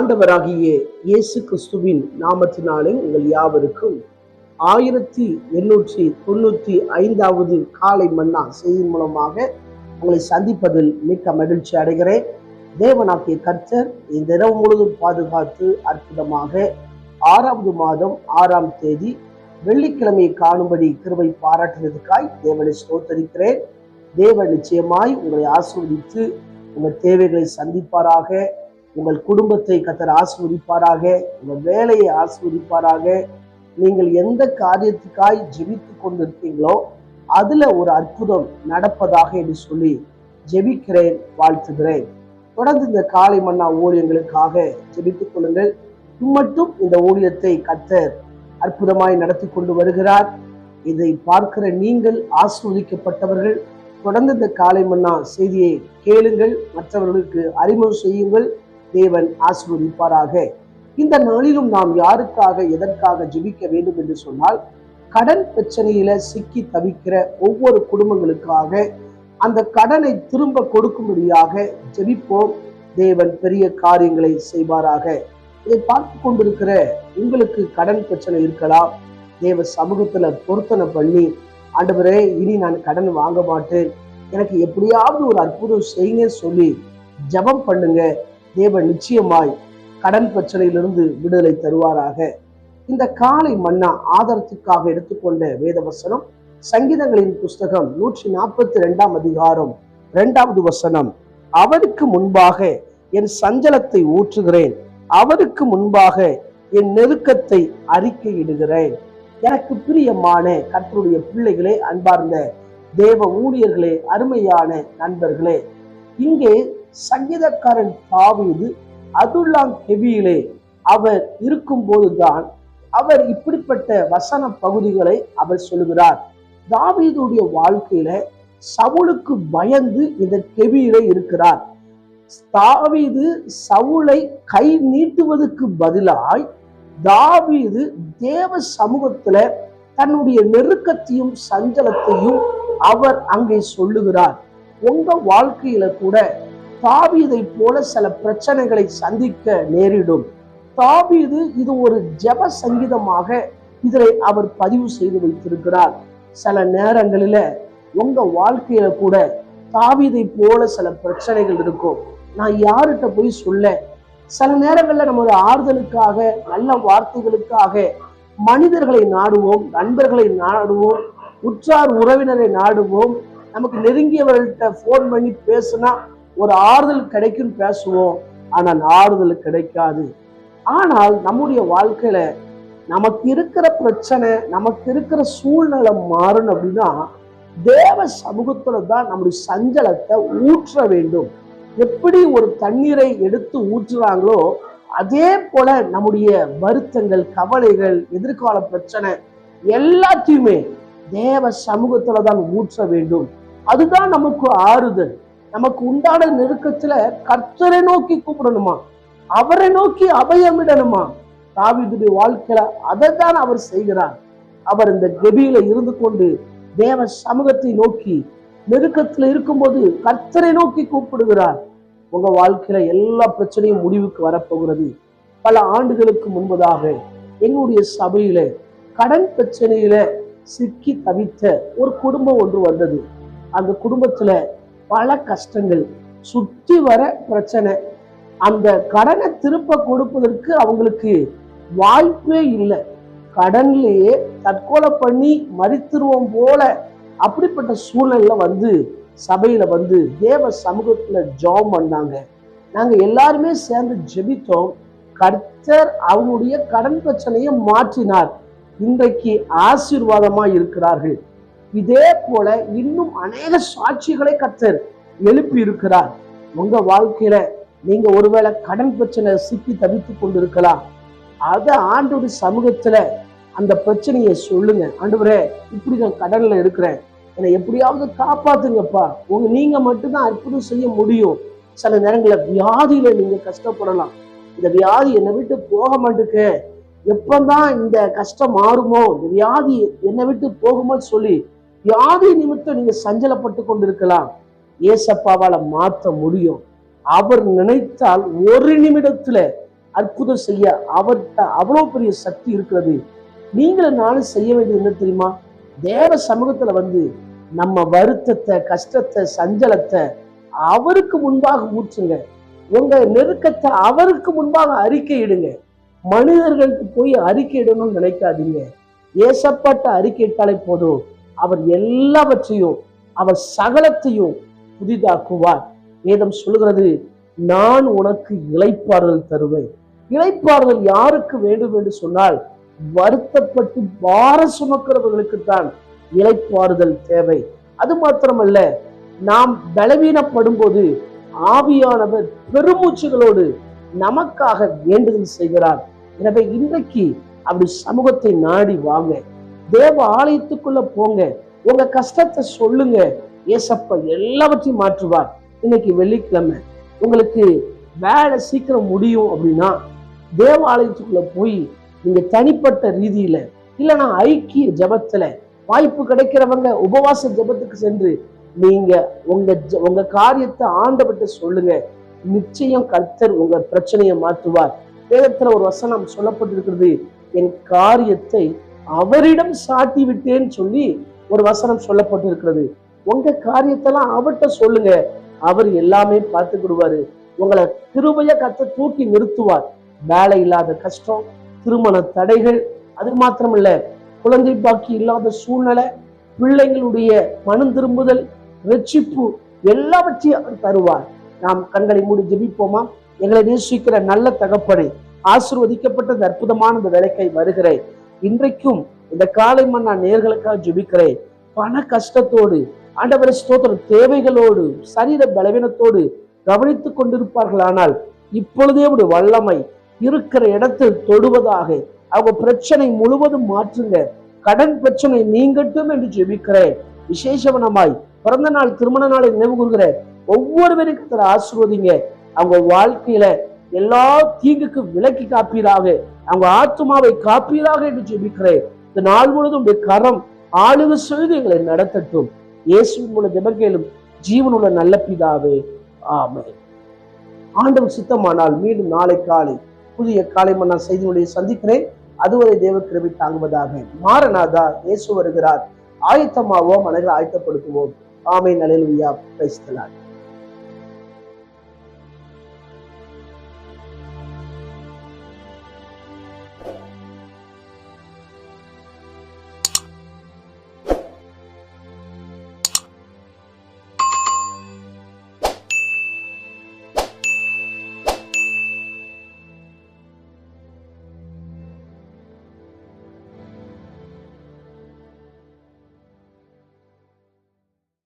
ஆண்டவராகிய இயேசு கிறிஸ்துவின் நாமத்தினாலே உங்கள் யாவருக்கும் ஆயிரத்தி எண்ணூற்றி தொண்ணூற்றி ஐந்தாவது காலை மன்னா செய்தியின் மூலமாக உங்களை சந்திப்பதில் மிக்க மகிழ்ச்சி அடைகிறேன். தேவனாக்கிய கர்த்தர் இந்த இரவு முழுவதும் பாதுகாத்து அற்புதமாக ஆறாவது மாதம் ஆறாம் தேதி வெள்ளிக்கிழமையை காணும்படி கிருவை பாராட்டினதுக்காய் தேவனை ஸ்தோத்தரிக்கிறேன். தேவன் நிச்சயமாய் உங்களை ஆசீர்வதித்து உங்கள் தேவைகளை சந்திப்பாராக. உங்கள் குடும்பத்தை கத்தர் ஆசீர்வதிப்பாராக உங்கள் வேலையை ஆசீர்வதிப்பாராக. நீங்கள் எந்த காரியத்துக்காய் ஜெபித்து கொண்டிருக்கீங்களோ அதுல ஒரு அற்புதம் நடப்பதாக என்று சொல்லி ஜெபிக்கிறேன் வாழ்த்துகிறேன். தொடர்ந்து இந்த காலை மன்னா ஊழியங்களுக்காக ஜெபித்துக் கொள்ளுங்கள். இம்மட்டும் இந்த ஊழியத்தை கத்தர் அற்புதமாய் நடத்தி கொண்டு வருகிறார். இதை பார்க்கிற நீங்கள் ஆஸ்வதிக்கப்பட்டவர்கள் தொடர்ந்து இந்த காலை மன்னா செய்தியை கேளுங்கள். மற்றவர்களுக்கு அறிமுகம் செய்யுங்கள். தேவன் ஆசீர்வதிப்பாராக. இந்த நாளிலும் நாம் யாருக்காக எதற்காக ஜெபிக்க வேண்டும் என்று சொன்னால் கடன் பிரச்சனையில சிக்கி தவிக்கிற ஒவ்வொரு குடும்பங்களுக்காக அந்த கடனை திரும்ப கொடுக்கும்படியாக ஜெபிப்போம். தேவன் பெரிய காரியங்களை செய்வாராக. இதை பார்த்து கொண்டிருக்கிற உங்களுக்கு கடன் பிரச்சனை இருக்கலாம். தேவ சமூகத்துல பொருத்தனை பண்ணி ஆண்டவரே இனி நான் கடன் வாங்க மாட்டேன். எனக்கு எப்படியாவது ஒரு அற்புதம் செய்யுங்க சொல்லி ஜெபம் பண்ணுங்க. தேவன் நிச்சயமாய் கடன் பிரச்சனையிலிருந்து விடுதலை தருவாராக. இந்த காலை மன்னா ஆதாரத்துக்காக எடுத்துக்கொண்ட வேத வசனம் சங்கீதங்களின் புஸ்தகம் நூற்றி நாற்பத்தி ரெண்டாம் அதிகாரம் இரண்டாவது வசனம். அவருக்கு முன்பாக என் சஞ்சலத்தை ஊற்றுகிறேன். அவருக்கு முன்பாக என் நெருக்கத்தை அறிக்கையிடுகிறேன். எனக்கு பிரியமான கற்றுடைய பிள்ளைகளே அன்பார்ந்த தேவ ஊழியர்களே அருமையான நண்பர்களே இங்கே சங்கீதக்காரன் தாவீது அதுல்லாம் கெபியிலே அவர் இருக்கும்போதுதான் அவர் இப்படிப்பட்ட வசன பகுதிகளை அவர் சொல்கிறார் தாவீதுடைய வாழ்க்கையில சவுளுக்கு பயந்து இந்த கெபியிலே இருக்கிறார். தாவீது சவுளை கை நீட்டுவதற்கு பதிலாய் தாவீது தேவ சமூகத்துல தன்னுடைய நெருக்கத்தையும் சஞ்சலத்தையும் அவர் அங்கே சொல்லுகிறார். உங்க வாழ்க்கையில கூட தாவீதை போல சில பிரச்சனைகளை சந்திக்க நேரிடும். தாவீது இது ஒரு ஜெப சங்கீதமாக இதை அவர் பதிவு செய்து வைத்திருக்கிறார். சில நேரங்களில உங்க வாழ்க்கையில கூட தாவீதை போல சில பிரச்சனைகள் இருக்கும். நான் யார்கிட்ட போய் சொல்ல? சில நேரங்கள்ல நம்ம ஒரு ஆறுதலுக்காக நல்ல வார்த்தைகளுக்காக மனிதர்களை நாடுவோம் நண்பர்களை நாடுவோம் உற்றார் உறவினரை நாடுவோம். நமக்கு நெருங்கியவர்கள்ட்ட ஃபோன் பண்ணி பேசுனா ஒரு ஆறுதல் கிடைக்கும் பேசுவோம் ஆனால் ஆறுதல் கிடைக்காது. ஆனால் நம்முடைய வாழ்க்கையில நமக்கு இருக்கிற பிரச்சனை நமக்கு இருக்கிற சூழ்நிலை மாறணும் அப்படின்னா தேவ சமூகத்துல தான் நம்முடைய சஞ்சலத்தை ஊற்ற வேண்டும். எப்படி ஒரு தண்ணீரை எடுத்து ஊற்றுறாங்களோ அதே போல நம்முடைய வருத்தங்கள் கவலைகள் எதிர்கால பிரச்சனை எல்லாத்தையுமே தேவ சமூகத்துல தான் ஊற்ற வேண்டும். அதுதான் நமக்கு ஆறுதல். நமக்கு உண்டான நெருக்கத்துல கர்த்தரை நோக்கி கூப்பிடணுமா? அவரை நோக்கி அபயமிடணுமா? தாவிதுடைய வாழ்க்கையில அதை தான் அவர் செய்கிறார். அவர் இந்த கெபியில இருந்து கொண்டு தேவ சமூகத்தை நோக்கி நெருக்கத்துல இருக்கும்போது கர்த்தரை நோக்கி கூப்பிடுகிறார். உங்க வாழ்க்கையில எல்லா பிரச்சனையும் முடிவுக்கு வரப்போகிறது. பல ஆண்டுகளுக்கு முன்பதாக எங்களுடைய சபையில கடன் பிரச்சனையில சிக்கி தவித்த ஒரு குடும்பம் ஒன்று வந்தது. அந்த குடும்பத்துல பல கஷ்டங்கள். சுற்றி வர பிரச்சனை. அந்த கடனை திருப்ப கொடுப்பதற்கு அவங்களுக்கு வாய்ப்பே இல்லை. கடன்லேயே தற்கொலை பண்ணி மறித்துருவோம் போல அப்படிப்பட்ட சூழ்நிலையில வந்து சபையில வந்து தேவ சமூகத்துல ஜெபம் பண்ணாங்க. நாங்க எல்லாருமே சேர்ந்து ஜெபித்தோம். கர்த்தர் அவங்களுடைய கடன் பிரச்சனையை மாற்றினார். இன்றைக்கு ஆசீர்வாதமா இருக்கிறார்கள். இதே போல இன்னும் அநேக சாட்சிகளை கத்தர் எழுப்பி இருக்கிறார். உங்க வாழ்க்கையில நீங்க ஒருவேளை கடன் பிரச்சனை சிக்கி தவித்துக் கொண்டிருக்கலாம். அத ஆண்டோடைய சமூகத்துல அந்த பிரச்சனையை சொல்லுங்க. ஆண்டவரே இப்படி நான் கடன்ல இருக்கிறேன். என்னை எப்படியாவது காப்பாத்துங்கப்பா. உங்க நீங்க மட்டும்தான் அற்புதம் செய்ய முடியும். சில நேரங்களில் வியாதியில நீங்க கஷ்டப்படலாம். இந்த வியாதி என்னை விட்டு போக மாட்டேக்கு எப்பதான் இந்த கஷ்டம் மாறுமோ? இந்த வியாதி என்னை விட்டு போகுமோ சொல்லி வியாதி நிமித்தம் நீங்க சஞ்சலப்பட்டு கொண்டிருக்கலாம். ஏசப்பாவால மாற்ற முடியும். அவர் நினைத்தால் ஒரு நிமிடத்துல அற்புதம் செய்ய அவர்கிட்ட அவ்வளவு பெரிய சக்தி இருக்கிறது. நீங்களும் நானும் செய்ய வேண்டியது என்ன தெரியுமா? தேவ சமூகத்துல வந்து நம்ம வருத்தத்தை கஷ்டத்தை சஞ்சலத்தை அவருக்கு முன்பாக ஊற்றுங்க. உங்க நெருக்கத்தை அவருக்கு முன்பாக அறிக்கையிடுங்க மனிதர்களுக்கு போய் அறிக்கையிடணும்னு நினைக்காதீங்க. ஏசப்பட்ட அறிக்கையிட்டாலே போதும். அவர் எல்லாவற்றையும் அவர் சகலத்தையும் புதிதாக்குவார். வேதம் சொல்லுகிறது நான் உனக்கு இழைப்பாறுதல் தருவேன். இழைப்பாறுதல் யாருக்கு வேண்டும் என்று சொன்னால் வருத்தப்பட்டு பார சுமக்கிறவர்களுக்கு தான் இழைப்பாறுதல் தேவை. அது மாத்திரமல்ல நாம் பலவீனப்படும் போது ஆவியானவர் பெருமூச்சுகளோடு நமக்காக வேண்டுதல் செய்கிறார். எனவே இன்றைக்கு அப்படி சமூகத்தை நாடி வாங்க தேவ ஆலயத்துக்குள்ள போங்க. உங்க கஷ்டத்தை சொல்லுங்க. ஏசப்ப எல்லாவற்றையும் மாற்றுவார். இன்னைக்கு வெள்ளிக்கிழமை. உங்களுக்கு வேலை சீக்கிரம் முடியும் அப்படின்னா தேவ ஆலயத்துக்குள்ள போய் நீங்க தனிப்பட்ட ரீதியில இல்லைன்னா ஐக்கிய ஜபத்துல வாய்ப்பு கிடைக்கிறவங்க உபவாச ஜபத்துக்கு சென்று நீங்க உங்க உங்க காரியத்தை ஆண்டவர்கிட்ட சொல்லுங்க. நிச்சயம் கர்த்தர் உங்க பிரச்சனையை மாற்றுவார். வேதத்துல ஒரு வசனம் சொல்லப்பட்டிருக்கிறது. என் காரியத்தை அவரிடம் சாட்டி விட்டேன்னு சொல்லி ஒரு வசனம் சொல்லப்பட்டிருக்கிறது. உங்க காரியத்தெல்லாம் அவர்கிட்ட சொல்லுங்க. அவர் எல்லாமே பார்த்துக்கிடுவாரு உங்களை கிருபைய கத்த தூக்கி நிறுத்துவார். வேலை இல்லாத கஷ்டம் திருமண தடைகள் அது மாத்திரமில்ல. குழந்தை பாக்கி இல்லாத சூழ்நிலை பிள்ளைங்களுடைய மனம் திரும்புதல் ரட்சிப்பு எல்லாவற்றையும் அவர் தருவார். நாம் கண்களை மூடி ஜெபிப்போமா? எங்களை நேசிக்கிற நல்ல தகப்படை ஆசிர்வதிக்கப்பட்ட அற்புதமான இந்த வேலைக்கை வருகிறேன். இன்றைக்கும் இந்த காலை மன்னா நேர்களுக்காக ஜெபிக்கிறேன். பண கஷ்டத்தோடு ஆண்டவரை ஸ்தோத்திரம் தேவைகளோடு சரீர பலவீனத்தோடு கவனித்துக் கொண்டிருப்பார்களானால் இப்பொழுதே ஒரு வல்லமை இருக்கிற இடத்தில் தொடுவதாக அவங்க பிரச்சனை முழுவதும் மாற்றுங்க. கடன் பிரச்சனை நீங்கட்டும் என்று ஜெபிக்கிறேன். விசேஷவனமாய் பிறந்த நாள் திருமண நாளை நினைவு கூறுகிற ஒவ்வொருவரையும் கத்தரை ஆசிர்வதிங்க. அவங்க வாழ்க்கையில எல்லா தீங்குக்கு விலக்கி காப்பீராக. அவங்க ஆத்மாவை காப்பீராக என்று ஜெபிக்கிறேன். இந்த நாள் முழுவதும் உடைய கரம் ஆளுக செய்து எங்களை நடத்தட்டும். இயேசுவின் மூலம் ஜெபக்கேலும் ஜீவனுள்ள நல்ல பிதாவே ஆமை ஆண்டவர் சித்தமானால் மீண்டும் நாளை காலை புதிய காலை மன்னா செய்திகளை சந்திக்கிறேன். அதுவரை தேவ கிருபை தாங்குவதாக மாறனாதா இயேசு வருகிறார். ஆயத்தமாவோம் அனைவரும் ஆயத்தப்படுத்துவோம். ஆமை நலையிலுயா பேசலாம்